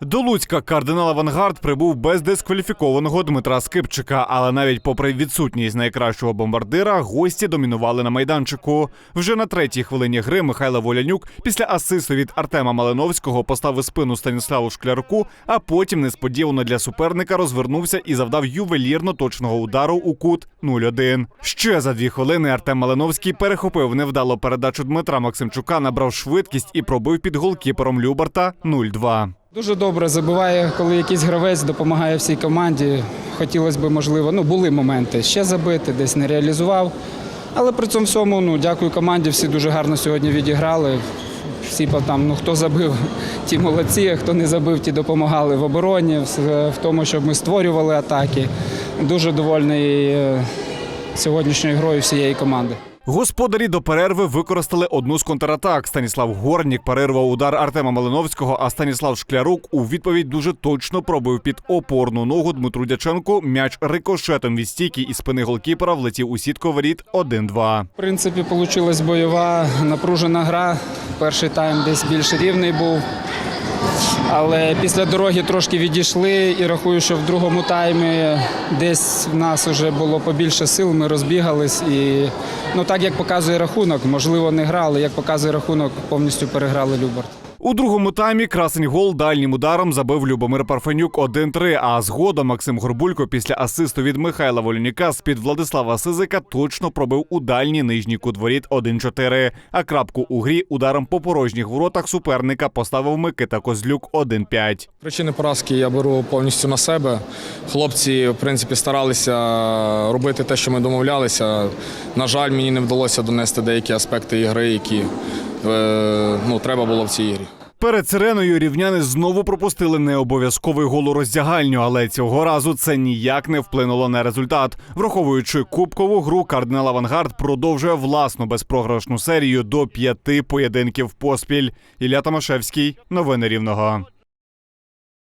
До Луцька кардинал Авангард прибув без дискваліфікованого Дмитра Скипчика, але навіть попри відсутність найкращого бомбардира, гості домінували на майданчику. Вже на третій хвилині гри Михайло Волянюк після асисту від Артема Малиновського поставив спину Станіславу Шкляруку, а потім несподівано для суперника розвернувся і завдав ювелірно точного удару у кут 0-1. Ще за дві хвилини Артем Малиновський перехопив невдало передачу Дмитра Максимчука, набрав швидкість і пробив під голкіпером Любарта 0-2. Дуже добре забиває, коли якийсь гравець допомагає всій команді. Хотілося б, можливо, ну були моменти ще забити, десь не реалізував. Але при цьому всьому, ну дякую команді. Всі дуже гарно сьогодні відіграли. Всі там, ну хто забив, ті молодці, а хто не забив, ті допомагали в обороні, в- тому, щоб ми створювали атаки. Дуже довольний е, сьогоднішньою грою всієї команди. Господарі до перерви використали одну з контратак. Станіслав Горнік перервав удар Артема Малиновського, а Станіслав Шклярук у відповідь дуже точно пробив під опорну ногу Дмитру Дяченку. М'яч рикошетом від стійки і спини голкіпера влетів у сітку воріт 1-2. В принципі, вийшла бойова, напружена гра. Перший тайм десь більш рівний був. Але після дороги трошки відійшли і рахую, що в другому таймі десь в нас вже було побільше сил, ми розбігались. І ну так як показує рахунок, можливо, не грали, як показує рахунок, повністю переграли Любарт. У другому таймі красень гол дальнім ударом забив Любомир Парфенюк 1-3, а згодом Максим Горбулько після асисту від Михайла Волюніка з-під Владислава Сизика точно пробив у дальній нижній кут воріт 1-4. А крапку у грі ударом по порожніх воротах суперника поставив Микита Козлюк 1-5. Причини поразки я беру повністю на себе. Хлопці, в принципі, старалися робити те, що ми домовлялися. На жаль, мені не вдалося донести деякі аспекти ігри, які е, ну, треба було в цій ігрі. Перед сиреною рівняни знову пропустили необов'язковий гол у роздягальню, але цього разу це ніяк не вплинуло на результат. Враховуючи кубкову гру, кардинал Авангард продовжує власну безпрограшну серію до п'яти поєдинків поспіль. Ілля Томашевський, новини рівного.